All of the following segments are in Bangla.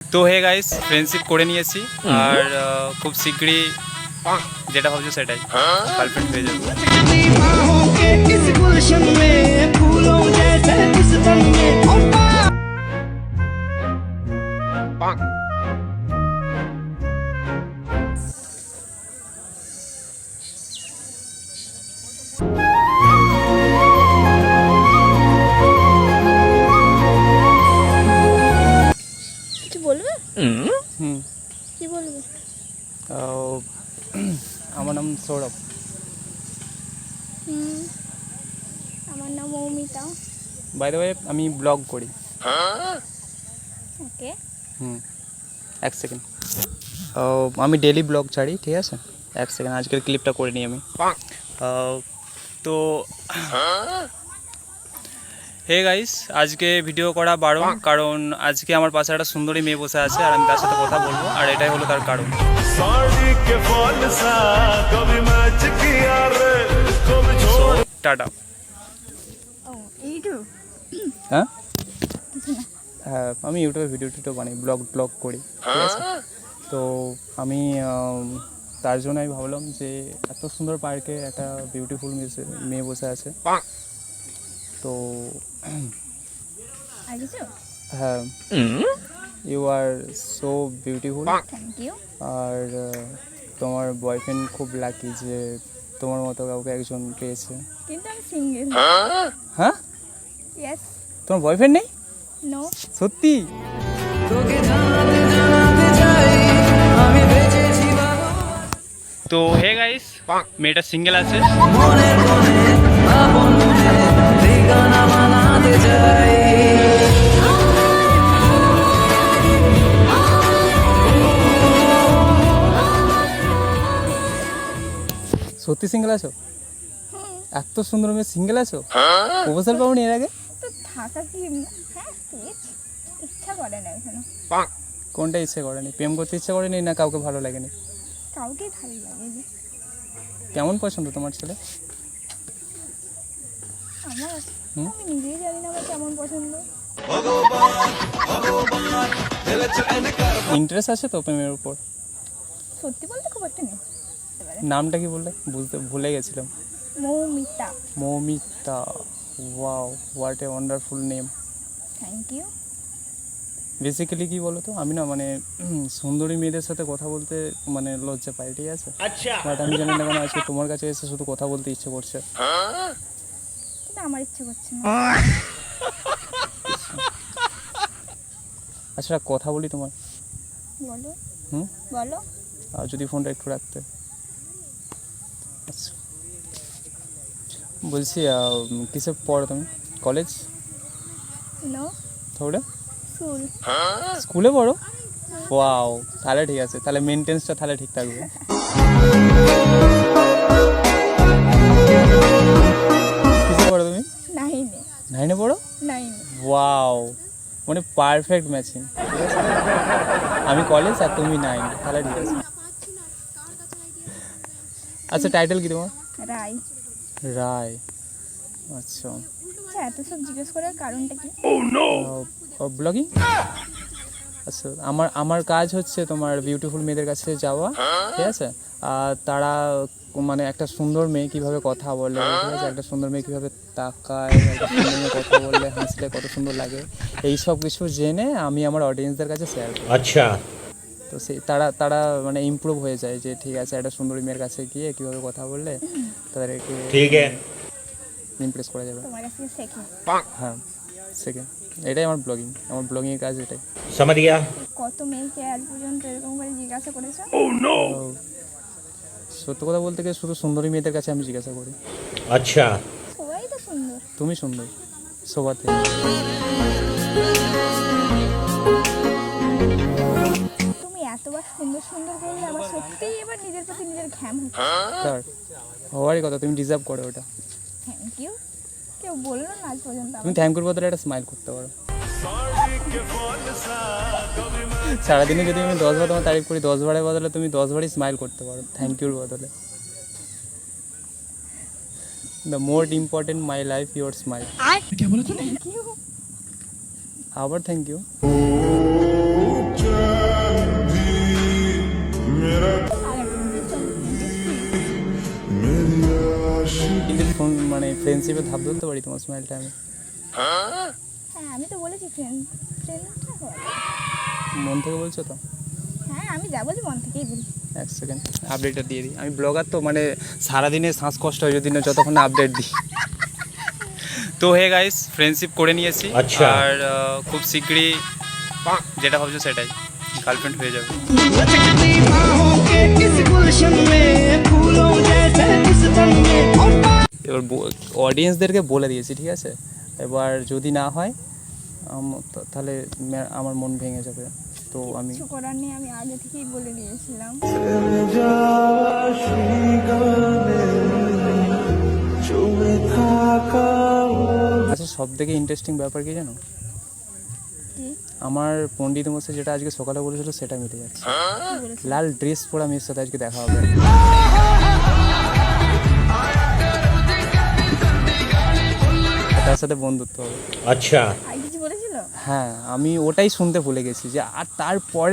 তো হে গাইস ফ্রেন্ডশিপ করে নিয়েছি আর খুব শীঘ্রই যেটা ভাবছ সেটাই গার্লফ্রেন্ড হয়ে যাবে। बाहों বাই দ্য ওয়ে আমি ব্লগ করি। ওকে হুম। এক সেকেন্ড আমি ডেলি ব্লগ ছাড়ি ঠিক আছে? এক সেকেন্ড আজকের ক্লিপটা করে নিই আমি। তো হে গাইস আজকে ভিডিও করা বারো কারণ আজকে আমার পাশে একটা সুন্দরী মেয়ে বসে আছে আর আমি তার সাথে কথা বলব আর এটাই হলো তার কারণ। টাটা। আমি ইউটিউবে ভিডিও টিডিও বানাই ব্লগ ব্লগ করি ঠিক আছে? তো আমি তার জন্য আমি ভাবলাম যে এত সুন্দর পার্কে একটা বিউটিফুল মেয়ে বসে আছে। তো হ্যাঁ। ইউ আর সো বিউটিফুল আর তোমার বয়ফ্রেন্ড খুব লাকি যে তোমার মতো কাউকে একজন পেয়েছে। কিন্তু আমি সিঙ্গেল হ্যাঁ? তোমার বয়ফ্রেন্ড নেই? সত্যি? তো হে গাইস মেয়েটা সিঙ্গেল আছে। সত্যি সিঙ্গেল আছো? এত সুন্দর মেয়ে সিঙ্গেল আছো? প্রপোজাল পাওনি এর আগে? থাকা কি হ্যাঁ ইচ্ছা করে না এখানে। কোনটা ইচ্ছে করেনি? প্রেম করতে ইচ্ছে করেনি না কাউকে ভালো লাগেনি? কাউকেই ভালো লাগেনি। কেমন পছন্দ তোমার ছেলে? আমার? আমি নিজেই জানি না আমার কেমন পছন্দ। ইন্টারেস্ট আছে তো প্রেমের উপর? সত্যি বলতে খুব একটা নেই। নামটা কি বললে? বুঝতে ভুলে গেছিলাম। Moumita. Moumita. Wow what a wonderful name thank you basically কি বলো তো আমি না মানে সুন্দরী মেয়েদের সাথে কথা বলতে মানে লজ্জা পাই ঠিক আছে? বাট আমি জানি না কেন আজকে তোমার কাছে এসে শুধু কথা বলতে ইচ্ছে করছে। কিন্তু আমার ইচ্ছে করছে না। আচ্ছা কথা বলি তোমার। বলো। হুম? বলো। আর যদি ফোনটা একটু রাখতে। আচ্ছা। বলছি কিসে পড়ো তুমি? কলেজ? তাহলে? স্কুলে পড়ো? ওয়াও তাহলে ঠিক আছে। তাহলে মেনটেন্সটা তাহলে ঠিক থাকবে। কিসে পড়ো তুমি? নাইনে নাইনে পড়ো? নাইনে ওয়াও মানে পারফেক্ট ম্যাচিং আমি কলেজ আর তুমি নাইন তাহলে ঠিক আছে। আচ্ছা টাইটেল কি তোমার? রাই রায়। আচ্ছা।, আচ্ছা। এত সব জিজ্ঞেস করার কারণটা কি? Oh, ব্লগিং আচ্ছা আমার আমার কাজ হচ্ছে তোমার বিউটিফুল মেয়েদের কাছে যাওয়া ঠিক আছে? আর তারা মানে একটা সুন্দর মেয়ে কীভাবে কথা বলে ঠিক আছে? একটা সুন্দর মেয়ে কীভাবে তাকায় কথা বললে হাসলে কত সুন্দর লাগে এই সব কিছু জেনে আমি আমার অডিয়েন্সদের কাছে শেয়ার করি। আচ্ছা। তো সে তারা তারা মানে ইমপ্রুভ হয়ে যায় যে ঠিক আছে একটা সুন্দরী মেয়ের কাছে গিয়ে কীভাবে কথা বললে তাদেরকে ঠিক ইমপ্রেস করা যাবে। হ্যাঁ শেখে। এটাই আমার ব্লগিং আমার ব্লগিং এর কাজ এটাই। সমারিয়া কত মেয়েকে আজ পর্যন্ত এরকম করে জিজ্ঞাসা করেছ? Oh, ও নো সত্য কথা বলতে গেলে শুধু সুন্দরী মেয়েদের কাছে আমি জিজ্ঞাসা করি। আচ্ছা। সবাই তো সুন্দর। তুমি সুন্দর সবাতে সুন্দর সুন্দর বললে আমার সত্যিই এবার নিজের প্রতি নিজের ঘ্যাম হচ্ছে। হওয়ারই কথা তুমি ডিজার্ভ করো ওটা। থ্যাংক ইউ কেউ বলল না আজ পর্যন্ত তুমি থ্যাংক ইউর বদলে একটা স্মাইল করতে পারো। সারাদিনে যদি আমি দশ বার তোমার তারিফ করি দশ বারের বদলে তুমি দশ বারই স্মাইল করতে পারো থ্যাংক ইউর বদলে। The most important my life your smile আবার থ্যাংক ইউ ফ্রেন্ডশিপে ধাপ ধরতে পারি তোমার স্মাইলটা আমি? হ্যাঁ আমি তো বলেছি ফ্রেন্ড মন থেকে বলছো তো? হ্যাঁ আমি যা বলি মন থেকেই বলি। এক সেকেন্ড আপডেটটা দিয়ে দিই। আমি ব্লগার তো মানে সারাদিনে শ্বাসকষ্ট হয় যদি না যতক্ষণ না আপডেট দিই। তো হে গাইস ফ্রেন্ডশিপ করে নিয়েছি। আর খুব শীঘ্রই যেটা ভাবছ সেটাই। গার্লফ্রেন্ড হয়ে যাবে। অডিয়েন্সদেরকে বলে দিয়েছি ঠিক আছে? এবার যদি না হয় তাহলে আমার মন ভেঙে যাবে। তো আমি কিছু করার নেই আমি আগে থেকেই বলে দিয়েছিলাম। আচ্ছা সব থেকে ইন্টারেস্টিং ব্যাপার কি জানো? আমার পণ্ডিত মশাই যেটা আজকে সকালে বলেছিল সেটা মিটে যাচ্ছে। লাল ড্রেস পরা মেয়ের সাথে আজকে দেখা হবে। তার সাথে বন্ধুত্ব হবে। আচ্ছা। হ্যাঁ আমি ওটাই শুনতে ভুলে গেছি যে আর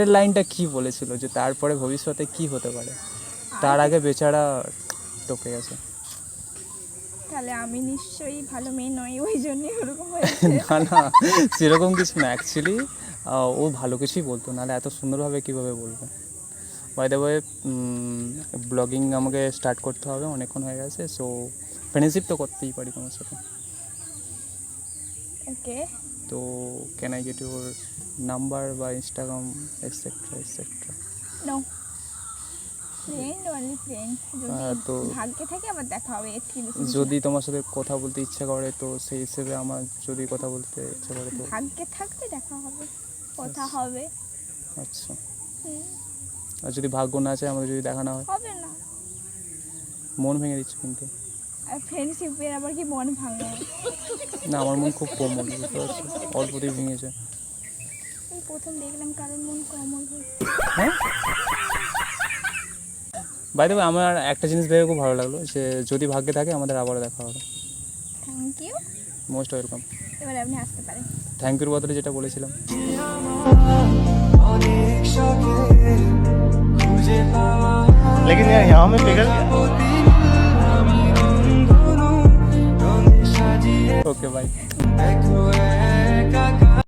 লাইনটা কি বলেছিল যে তারপরে ভবিষ্যতে কি হতে পারে? তার আগে বেচারা গেছে। সেরকম কিছু না অ্যাকচুয়ালি ও ভালো কিছুই বলতো নাহলে এত সুন্দরভাবে কীভাবে বলবে? বাই দ্য ওয়ে ব্লগিং আমাকে স্টার্ট করতে হবে অনেকক্ষণ হয়ে গেছে সো ফ্রেন্ডশিপ তো করতেই পারি তোমার সাথে। ওকে তো can I get your number বা Instagram etcetera etcetera no friend only friend যদি তো- ভাগ্যে থাকে আবার দেখা হবে যদি তোমার সাথে কথা বলতে ইচ্ছা করে তো সেই হিসেবে আমার যদি কথা বলতে ইচ্ছা করে তো। ভাগ্যে থাকবে দেখা হবে কথা হবে। আচ্ছা। আর যদি ভাগ্য না চায় আমাদের যদি দেখা না হয়? হবে না। মন ভেঙে দিচ্ছে কিন্তু। ফ্রেন্ডশিপের আবার কি মন ভাঙে না আমার মন খুব কোমল বুঝতে পারছো অল্পতেই ভেঙেছে এই প্রথম দেখলাম কারোর মন কমল হয়েছে হ্যাঁ বাই দেবে আমার একটা জিনিস ভেবে খুব ভালো লাগলো যে যদি ভাগ্যে থাকে আমাদের আবারও দেখা হবে থ্যাংক ইউ মোস্ট ওয়েলকাম এবার আপনি আসতে পারেন থ্যাংক ইউর বদলে যেটা বলেছিলাম लेकिन यार यहाँ में पिघल गया ওকে বাই एक